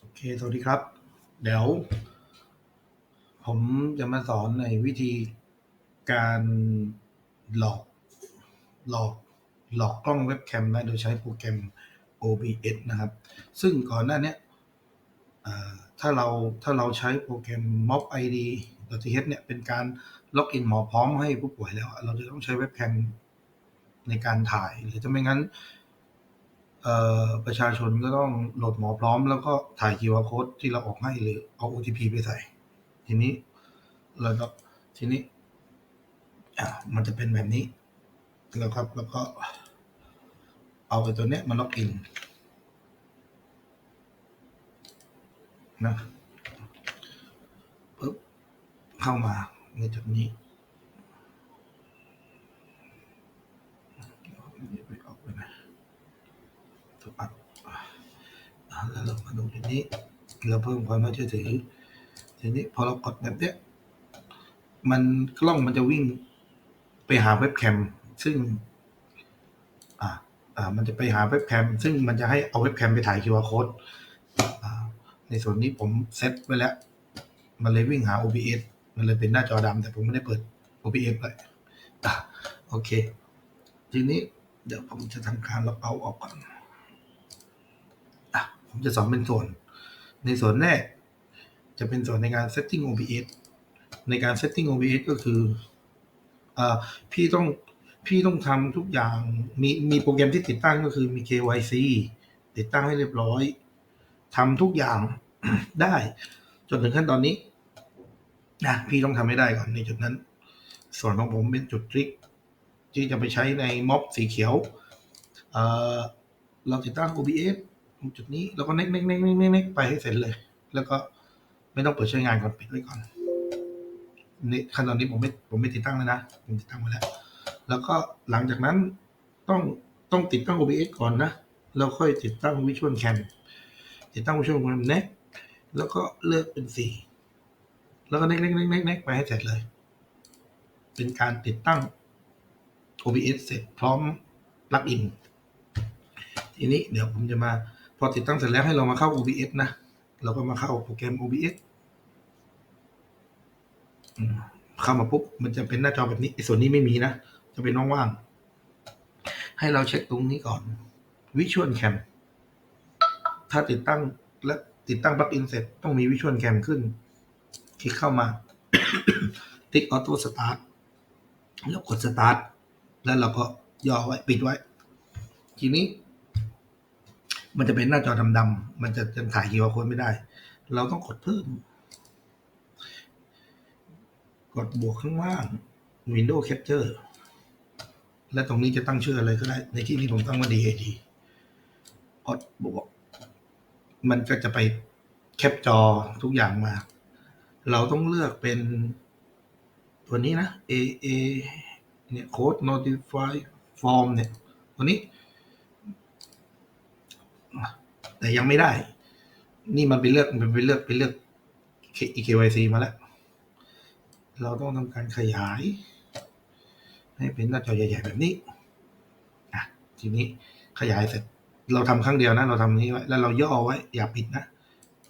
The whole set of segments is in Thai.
โอเค สวัสดีครับ เดี๋ยว ผมจะมาสอนในวิธีการหลอก หลอก หลอกกล้องเว็บแคมนะโดยใช้โปรแกรม OBS นะครับ ซึ่งก่อนหน้านี้ถ้าเราถ้าเราใช้โปรแกรม mob id th เนี่ยเป็นการล็อกอินหมอพร้อมให้ผู้ป่วยแล้ว เราจะต้องใช้เว็บแคมในการถ่ายหรือจะไม่งั้น เอ่อ ประชาชนก็ต้องโหลดหมอพร้อม แล้วก็ถ่าย QR code ที่เราออกให้หรือเอา OTP ไปใส่ ทีนี้เราก็ทีนี้ อ่ามันจะเป็นแบบนี้ แล้วครับ แล้วก็ เอาไอ้ตัวเนี้ยมาล็อกอินนะปึ๊บเข้ามาในจุดนี้เดี๋ยวไปออกไปนะ ถูกอัดอ่า แล้วเรามาดูทีนี้ เราเพิ่มความน่าเชื่อถือ ทีนี้พอเรากดแบบเนี้ย มันกล้องมันจะวิ่งไปหาเว็บแคม ซึ่ง อ่าอ่า มันจะไปหาเว็บแคม ซึ่งมันจะให้เอาเว็บแคมไปถ่าย QR code อ่าในส่วนนี้ผมเซตไว้แล้ว มันเลยวิ่งหา OBS มันเลยเป็นหน้าจอดำแต่ผมไม่ได้เปิด OBS เลยอะโอเค ทีนี้เดี๋ยวผมจะทำการล็อกเอาออกก่อน ผมจะสอนเป็นส่วน ในส่วนแรก จะเป็นส่วนในการ setting OBS ในการ setting OBS ก็คืออ่าพี่ต้องพี่ต้องทำทุกอย่างมีมีโปรแกรมที่ติดตั้งก็คือมี KYC ติดตั้งให้เรียบร้อยทำทุกอย่างได้ จนถึงขั้นตอนนี้นะพี่ต้องทำให้ได้ก่อนในจุดนั้น ส่วนของผมเป็นจุดทริกที่จะไปใช้ในม็อบสีเขียวเเราติดตั้ง OBS จุดนี้แล้วก็เน็กเน็กเน็กเน็กเน็กเน็กไปให้เสร็จเลย แล้วก็ไม่ต้องเปิดใช้งานก่อนปิดไว้ก่อนนี่ขั้นตอนนี้ผมไม่ผมไม่ติดตั้งเลยนะ ผมติดตั้งไว้แล้ว แล้วก็หลังจากนั้นต้องต้องติดตั้ง OBS ก่อนนะแล้วค่อยติดตั้ง Visual Cam ติดตั้ง Visual Cam เน็กแล้วก็เลือกเป็นสีแล้วก็เน็กเน็กเน็กเน็กเน็กไปให้เสร็จเลย เป็นการติดตั้ง OBS เสร็จพร้อมปลั๊กอิน ทีนี้เดี๋ยวผมจะมา พอติดตั้งเสร็จแล้วให้เรามาเข้า OBS นะ เราก็มาเข้าโปรแกรม OBS เข้ามาปุ๊บมันจะเป็นหน้าจอแบบนี้ไอ้ส่วนนี้ไม่มีนะ จะเป็นว่างๆ ให้เราเช็คตรงนี้ก่อน Visual Cam ถ้าติดตั้งและติดตั้งปลั๊กอินเสร็จต้องมี Visual Cam ขึ้น คลิกเข้ามา ติ๊ก Auto Start แล้วกด Start แล้วเราก็ย่อไว้ ปิดไว้ ทีนี้ มันจะเป็นหน้าจอดำๆมันจะจะถ่าย QR code ไม่ได้ เราต้องกดเพิ่ม กดบวกข้างล่าง Windows Capture และตรงนี้จะตั้งชื่ออะไรก็ได้ ในที่นี้ผมตั้งว่า DAD กดบวก มันก็จะไปแคปจอทุกอย่างมา เราต้องเลือกเป็น ตัวนี้นะ A A เนี่ย Code Notify Form เนี่ย ตัวนี้ แต่ยังไม่ได้ นี่มันไปเลือกมันไปเลือกไปเลือก EKYC มาแล้ว เราต้องทำการขยาย ให้เป็นหน้าจอใหญ่ ๆ แบบนี้อะทีนี้ขยายเสร็จ เราทำครั้งเดียวนะ เราทำนี้ไว้ แล้วเราย่อไว้ อย่าปิดนะ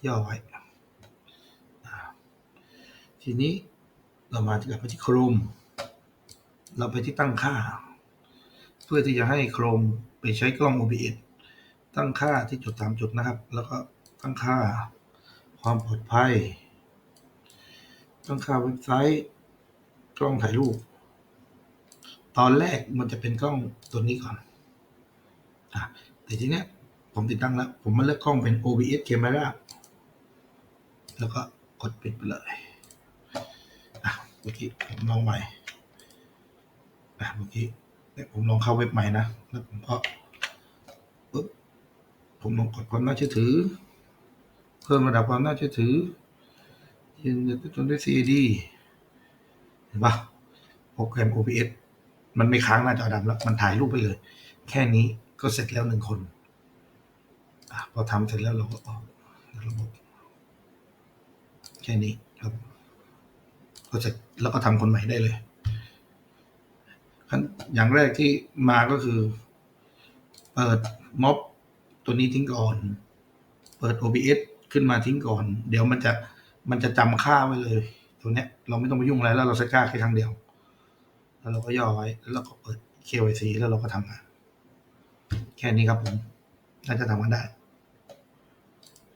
ย่อไว้ ทีนี้เรามาที่กับไปที่ Chrome เราไปที่ตั้งค่า เพื่อที่จะให้ Chrome ไปใช้กล้อง OBS ตั้งค่าที่จุดสามจุดนะครับ แล้วก็ตั้งค่าความปลอดภัย ตั้งค่าเว็บไซต์กล้องถ่ายรูป ตอนแรกมันจะเป็นกล้องตัวนี้ก่อนอะแต่ทีเนี้ยผมติดตั้งแล้ว ผมมาเลือกกล้องเป็น OBS Camera แล้วก็กดปิดไปเลยอะเมื่อกี้ผมลองใหม่อะเมื่อกี้เนี่ยผมลองเข้าเว็บใหม่นะ แล้วผมก็ ผมลองกดความน่าเชื่อถือ เพิ่มระดับความน่าเชื่อถือยืนยันตัวตนด้วย CAD เห็นปะโปรแกรม OBS มันไม่ค้างหน้าจอดำแล้ว มันถ่ายรูปไปเลย แค่นี้ก็เสร็จแล้วหนึ่งคนอพอทำเสร็จแล้วเราก็ออกระบบแค่นี้ครับก็เสร็จแล้วก็ทำคนใหม่ได้เลยขั้นอย่างแรกที่มาก็คือ เปิดม็อบ ตัวนี้ทิ้งก่อน เปิด OBS ขึ้นมาทิ้งก่อน เดี๋ยวมันจะมันจะจำค่าไว้เลย ตัวเนี้ย เราไม่ต้องไปยุ่งอะไรแล้วเราใช้ค่าแค่ครั้งเดียว แล้วเราก็ย่อไว้ แล้วเราก็เปิด KYC แล้วเราก็ทำงาน แค่นี้ครับผม น่าจะทำกันได้